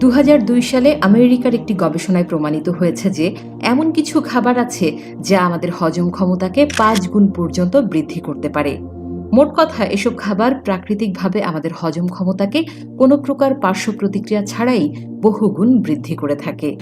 দু হাজার দুই সালে আমেরিকার একটি গবেষণায় প্রমাণিত হয়েছে যে এমন কিছু খাবার আছে যা আমাদের হজম ক্ষমতাকে পাঁচ গুণ পর্যন্ত বৃদ্ধি করতে পারে। মোট কথা, এসব খাবার প্রাকৃতিকভাবে আমাদের হজম ক্ষমতাকে কোনো প্রকার পার্শ্ব প্রতিক্রিয়া ছাড়াই বহুগুণ বৃদ্ধি করে থাকে।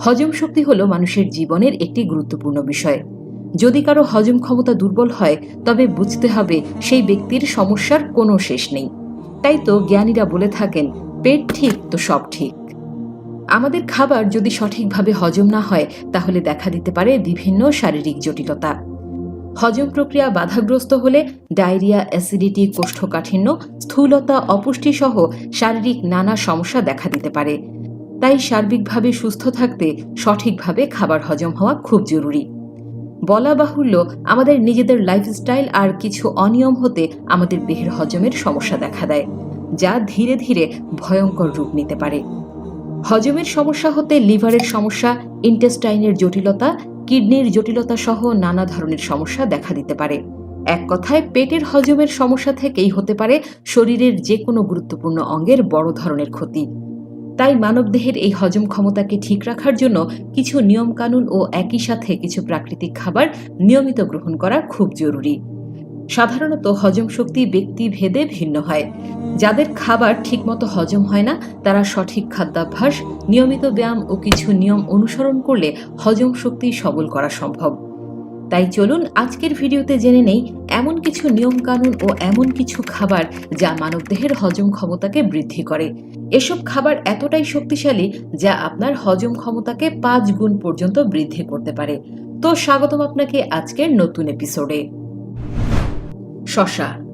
হজম শক্তি হল মানুষের জীবনের একটি গুরুত্বপূর্ণ বিষয়। যদি কারও হজম ক্ষমতা দুর্বল হয়, তবে বুঝতে হবে সেই ব্যক্তির সমস্যার কোনো শেষ নেই। তাই তো জ্ঞানীরা বলে থাকেন, পেট ঠিক তো সব ঠিক। আমাদের খাবার যদি সঠিকভাবে হজম না হয়, তাহলে দেখা দিতে পারে বিভিন্ন শারীরিক জটিলতা। হজম প্রক্রিয়া বাধাগ্রস্ত হলে ডায়রিয়া, অ্যাসিডিটি, কোষ্ঠকাঠিন্য, স্থূলতা অপুষ্টি সহ শারীরিক নানা সমস্যা দেখা দিতে পারে। তাই সার্বিকভাবে সুস্থ থাকতে সঠিকভাবে খাবার হজম হওয়া খুব জরুরি। বলা বাহুল্য আমাদের নিজেদের লাইফস্টাইল আর কিছু অনিয়ম হতে আমাদের দেহের হজমের সমস্যা দেখা দেয়, যা ধীরে ধীরে ভয়ঙ্কর রূপ নিতে পারে। হজমের সমস্যা হতে লিভারের সমস্যা ইন্টেস্টাইনের জটিলতা, কিডনির জটিলতা সহ নানা ধরনের সমস্যা দেখা দিতে পারে। এক কথায়, পেটের হজমের সমস্যা থেকেই হতে পারে শরীরের যে কোনো গুরুত্বপূর্ণ অঙ্গের বড় ধরনের ক্ষতি। তাই মানবদেহের এই হজম ক্ষমতাকে ঠিক রাখার জন্য কিছু নিয়মকানুন ও একই সাথে কিছু প্রাকৃতিক খাবার নিয়মিত গ্রহণ করা খুব জরুরি। সাধারণত হজম শক্তি ব্যক্তি ভেদে ভিন্ন হয়। যাদের খাবার ঠিকমতো হজম হয় না, তারা সঠিক খাদ্যাভ্যাস, নিয়মিত ব্যায়াম ও কিছু নিয়ম অনুসরণ করলে হজম শক্তি সবল করা সম্ভব। তাই চলুন আজকের ভিডিওতে জেনে নেই এমন কিছু নিয়মকানুন ও এমন কিছু খাবার যা মানবদেহের হজম ক্ষমতাকে বৃদ্ধি করে। এসব খাবার এতটাই শক্তিশালী যা আপনার হজম ক্ষমতাকে পাঁচ গুণ পর্যন্ত বৃদ্ধি করতে পারে। তো স্বাগতম আপনাকে আজকের নতুন এপিসোডে শশা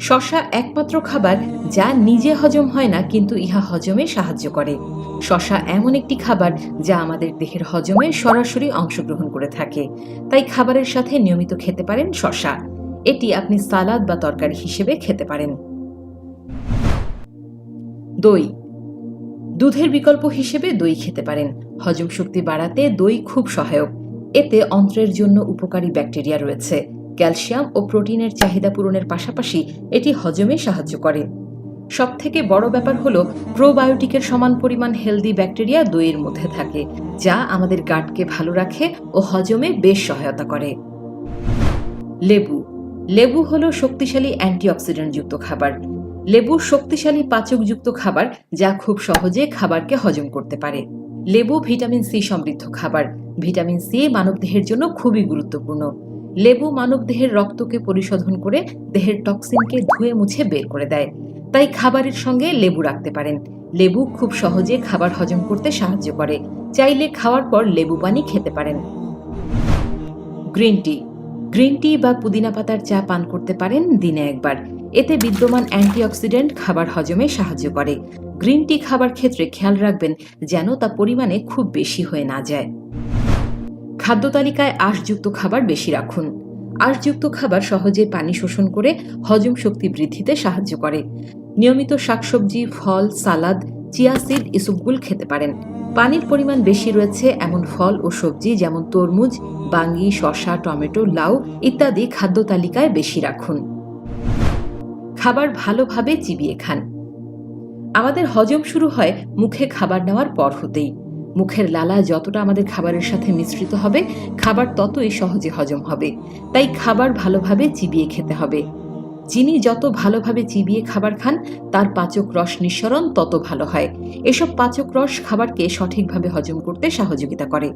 শশা একমাত্র খাবার যা নিজে হজম হয় না, কিন্তু ইহা হজমে সাহায্য করে। শশা এমন একটি খাবার যা আমাদের দেহের হজমে সরাসরি অংশগ্রহণ করে থাকে। তাই খাবারের সাথে নিয়মিত খেতে পারেন শশা। এটি আপনি সালাদ বা তরকারি হিসেবে খেতে পারেন। দই। দুধের বিকল্প হিসেবে দই খেতে পারেন। হজম শক্তি বাড়াতে দই খুব সহায়ক। এতে অন্ত্রের জন্য উপকারী ব্যাকটেরিয়া রয়েছে। ক্যালসিয়াম ও প্রোটিনের চাহিদা পূরণের পাশাপাশি এটি হজমে সাহায্য করে। সবথেকে বড় ব্যাপার হলো, প্রোবায়োটিকের সমান পরিমাণ হেলদি ব্যাকটেরিয়া দইয়ের মধ্যে থাকে, যা আমাদের গাটকে ভালো রাখে ও হজমে বেশ সহায়তা করে। লেবু। লেবু হলো শক্তিশালী অ্যান্টিঅক্সিডেন্টযুক্ত খাবার। লেবু শক্তিশালী পাচকযুক্ত খাবার, যা খুব সহজে খাবারকে হজম করতে পারে। লেবু ভিটামিন সি সমৃদ্ধ খাবার। ভিটামিন সি মানবদেহের জন্য খুবই গুরুত্বপূর্ণ। লেবু মানবদেহের রক্তকে পরিশোধন করে দেহের টক্সিনকে ধুয়ে মুছে বের করে দেয়। তাই খাবারের সঙ্গে লেবু রাখতে পারেন। লেবু খুব সহজে খাবার হজম করতে সাহায্য করে। চাইলে খাওয়ার পর লেবু পানি খেতে পারেন। Green tea. গ্রিন টি বা পুদিনা পাতার চা পান করতে পারেন দিনে একবার। এতে বিদ্যমান অ্যান্টিঅক্সিডেন্ট খাবার হজমে সাহায্য করে। গ্রিন টি খাবার ক্ষেত্রে খেয়াল রাখবেন যেন তা পরিমাণে খুব বেশি হয়ে না যায়। খাদ্য তালিকায় আঁশযুক্ত খাবার বেশি রাখুন। আঁশযুক্ত খাবার সহজে পানি শোষণ করে হজম শক্তি বৃদ্ধিতে সাহায্য করে। নিয়মিত শাকসবজি, ফল, সালাদ, চিয়া সিড ইসুপগুল খেতে পারেন। পানির পরিমাণ বেশি রয়েছে এমন ফল ও সবজি যেমন তরমুজ, বাঙ্গি, শসা, টমেটো, লাউ ইত্যাদি খাদ্য তালিকায় বেশি রাখুন। খাবার ভালোভাবে চিবিয়ে খান। আমাদের হজম শুরু হয় মুখে খাবার নেওয়ার পর হতেই। মুখের লালা যতটা আমাদের খাবারের সাথে মিশ্রিত হবে, খাবার ততই সহজে হজম হবে। তাই খাবার ভালোভাবে চিবিয়ে খেতে হবে। যিনি যত ভালোভাবে চিবিয়ে খাবার খান, তার পাচক রস নিঃসরণ তত ভালো হয়। এসব পাচক রস খাবারকে সঠিকভাবে হজম করতে সহযোগিতা করে।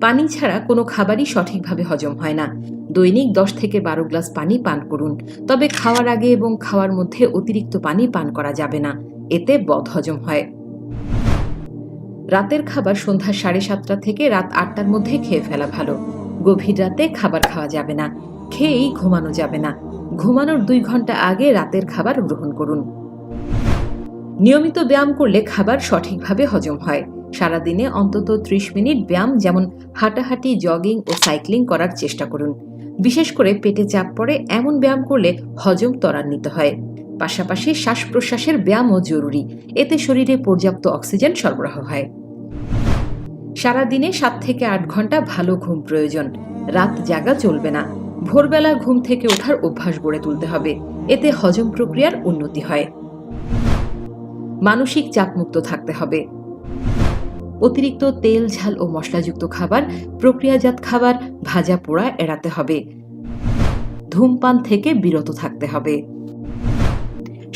পানি ছাড়া কোনো খাবারই সঠিকভাবে হজম হয় না। দৈনিক দশ থেকে বারো গ্লাস পানি পান করুন। তবে খাওয়ার আগে এবং খাওয়ার মধ্যে অতিরিক্ত পানি পান করা যাবে না। এতে বদহজম হয়। রাতের খাবার সন্ধ্যা সাড়ে সাতটা থেকে রাত আটটার মধ্যে খেয়ে ফেলা ভালো। গভীর রাতে খাবার খাওয়া যাবে না। খেয়েই ঘুমানো যাবে না। ঘুমানোর দুই ঘণ্টা আগে রাতের খাবার গ্রহণ করুন। নিয়মিত ব্যায়াম করলে খাবার সঠিকভাবে হজম হয়। সারাদিনে অন্তত ত্রিশ মিনিট ব্যায়াম যেমন হাঁটাহাঁটি জগিং ও সাইক্লিং করার চেষ্টা করুন। বিশেষ করে পেটে চাপ পড়ে এমন ব্যায়াম করলে হজম ত্বরান্বিত হয়। পাশাপাশি শ্বাস প্রশ্বাসের ব্যায়ামও জরুরি। এতে শরীরে পর্যাপ্ত অক্সিজেন সরবরাহ হয়। সারাদিনে সাত থেকে আট ঘণ্টা ভালো ঘুম প্রয়োজন। রাত জাগা চলবে না। ভোরবেলা ঘুম থেকে ওঠার অভ্যাস গড়ে তুলতে হবে। এতে হজম প্রক্রিয়ার উন্নতি হয়। মানসিক চাপমুক্ত থাকতে হবে। অতিরিক্ত তেল, ঝাল ও মশলাযুক্ত খাবার, প্রক্রিয়াজাত খাবার, ভাজা পোড়া এড়াতে হবে। ধূমপান থেকে বিরত থাকতে হবে।